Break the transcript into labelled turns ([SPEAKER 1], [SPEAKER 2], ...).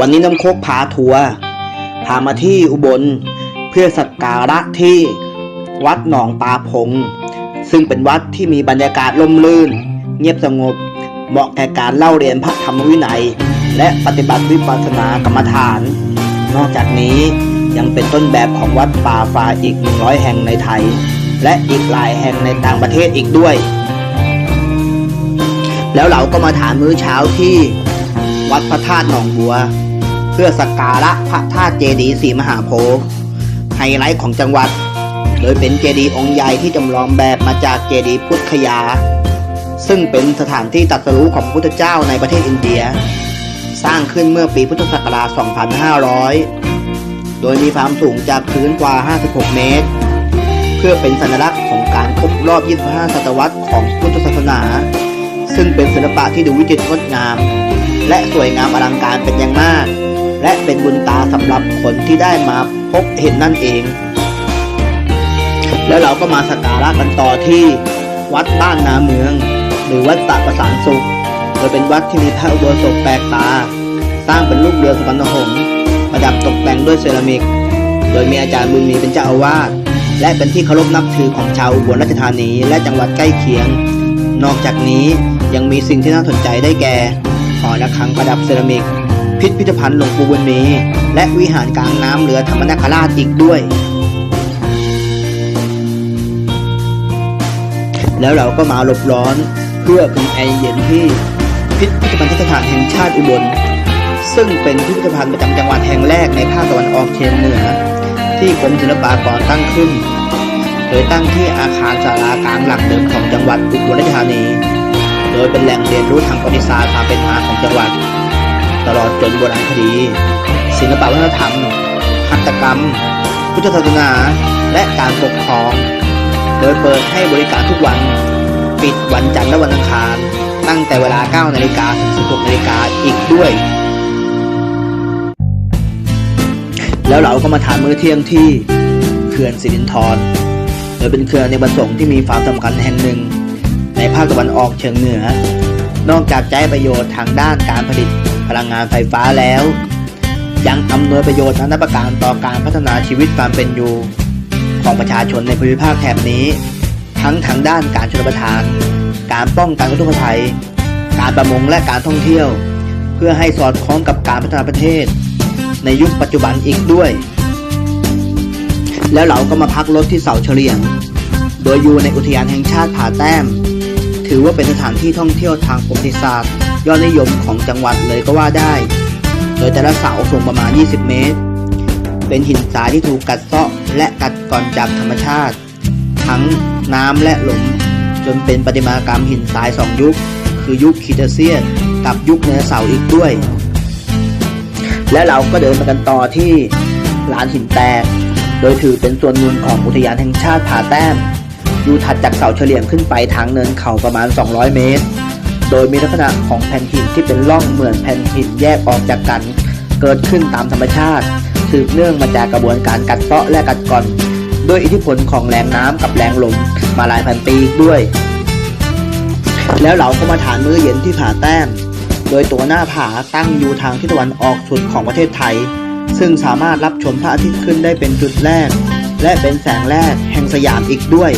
[SPEAKER 1] วันนี้น้ำโคกพาทัวร์พามาที่อุบล เพื่อสักการะที่วัดหนองปลาพง ซึ่งเป็นวัดที่มีบรรยากาศร่มรื่น เงียบสงบ เหมาะแก่การเล่าเรียนพระธรรมวินัย และปฏิบัติวิปัสสนากรรมฐาน นอกจากนี้ยังเป็นต้นแบบของวัดป่าฟาอีก 100 แห่งในไทย และอีกหลายแห่งในต่างประเทศอีกด้วย แล้วเราก็มาถามมื้อเช้าที่วัดพระธาตุหนองบัว พื่อสักการะพระธาตุเจดีย์ศรีมหาโพธิ์ไฮไลท์ของจังหวัด โดยเป็นเจดีย์องค์ใหญ่ที่จำลองแบบมาจากเจดีย์พุทธคยา ซึ่งเป็นสถานที่ตรัสรู้ของพระพุทธเจ้าในประเทศอินเดีย สร้างขึ้นเมื่อปีพุทธศักราช 2500 โดยมีความสูงจากพื้นกว่า 56 เมตร เพื่อเป็นสัญลักษณ์ของการครบรอบ 25 ศตวรรษของพุทธศาสนา ซึ่งเป็นศิลปะที่ดูวิจิตรงดงาม และสวยงามอลังการเป็นอย่างมาก และเป็นบุญตาสำหรับคนที่ได้มาพบเห็นนั่นเอง แล้วเราก็มาสักการะกันต่อที่วัดบ้านนาเมือง หรือวัดตะประสานสุข โดยเป็นวัดที่มีพระอุโบสถแปลกตา สร้างเป็นรูปเรือสุพรรณหงส์ประดับตกแต่งด้วยเซรามิก โดยมีอาจารย์บุญมีเป็นเจ้าอาวาสและเป็นที่เคารพนับถือของชาวอุบลราชธานีและจังหวัดใกล้เคียง นอกจากนี้ยังมีสิ่งที่น่าสนใจได้แก่หอระฆังประดับเซรามิก พิพิธภัณฑ์หลวงปู่บุญมีและวิหารกลางน้ำเรือธรรมนคราชอีกด้วย แล้วเราก็มาหลบร้อนเพื่อเป็นแอเย็นที่พิพิธภัณฑสถานแห่งชาติอุบล ซึ่งเป็นพิพิธภัณฑ์ประจำจังหวัดแห่งแรกในภาคตะวันออกเฉียงเหนือ ที่กรมศิลปากรตั้งขึ้น โดยตั้งที่อาคารศาลากลางหลักเดิมของจังหวัดอุบลราชธานี โดยเป็นแหล่งเรียนรู้ทางประวัติศาสตร์ความเป็นมาของจังหวัด ตลอดจนโบราณคดี ศิลปวัฒนธรรมหัตถกรรม พุทธศาสนา และการปกครอง โดยเปิดให้บริการทุกวัน ปิดวันจันทร์และวันอังคาร ตั้งแต่เวลา 9 นาฬิกาถึง 16 นาฬิกาอีกด้วย แล้วเราก็มาทานมื้อเที่ยงที่เขื่อนสิรินธรโดยเป็นเขื่อนในประสงค์ที่มีความสำคัญแห่งหนึ่ง ในภาคตะวันออกเฉียงเหนือ นอกจากใช้ประโยชน์ทางด้านการผลิต พลังงานไฟฟ้าแล้ว ยังอำนวยประโยชน์ทางด้านประการต่อการพัฒนาชีวิตความเป็นอยู่ ของประชาชนในภูมิภาคแถบนี้ ทั้งทางด้านการชลประทาน การป้องกันอุทกภัย การประมงและการท่องเที่ยว เพื่อให้สอดคล้องกับการพัฒนาประเทศ ในยุคปัจจุบันอีกด้วย แล้วเราก็มาพักรถที่เสาเฉลียง โดยอยู่ในอุทยานแห่งชาติผาแต้ม ถือว่าเป็นสถานที่ท่องเที่ยวทางประวัติศาสตร์ ยอดนิยมของจังหวัดเลยก็ว่าได้ โดยแต่ละเสาสูงประมาณ 20 เมตร เป็นหินทรายที่ถูกกัดเซาะและกัดกร่อนจากธรรมชาติ ทั้งน้ำและหลมจนเป็นประติมากรรมหินทรายสองยุค คือยุคครีเทเซียนกับยุคเนเสาอีกด้วย และเราก็เดินมากันต่อที่ลานหินแตก โดยถือเป็นส่วนหนึ่งของอุทยานแห่งชาติผาแต้ม อยู่ถัดจากเสาเฉลี่ยงขึ้นไปทางเนินเขาประมาณ 200 เมตร โดยมีลักษณะของแผ่นหินที่เป็นร่องเหมือนแผ่นหินแยกออกจากกัน เกิดขึ้นตามธรรมชาติ สืบเนื่องมาจากกระบวนการกัดเซาะและกัดกร่อน ด้วยอิทธิพลของแรงน้ำกับแรงลมมาหลายพันปีด้วย แล้วเราก็มาทานมื้อเย็นที่ผาแต้ม โดยตัวหน้าผาตั้งอยู่ทางทิศตะวันออกสุดของประเทศไทย ซึ่งสามารถรับชมพระอาทิตย์ขึ้นได้เป็นจุดแรก และเป็นแสงแรกแห่งสยามอีกด้วย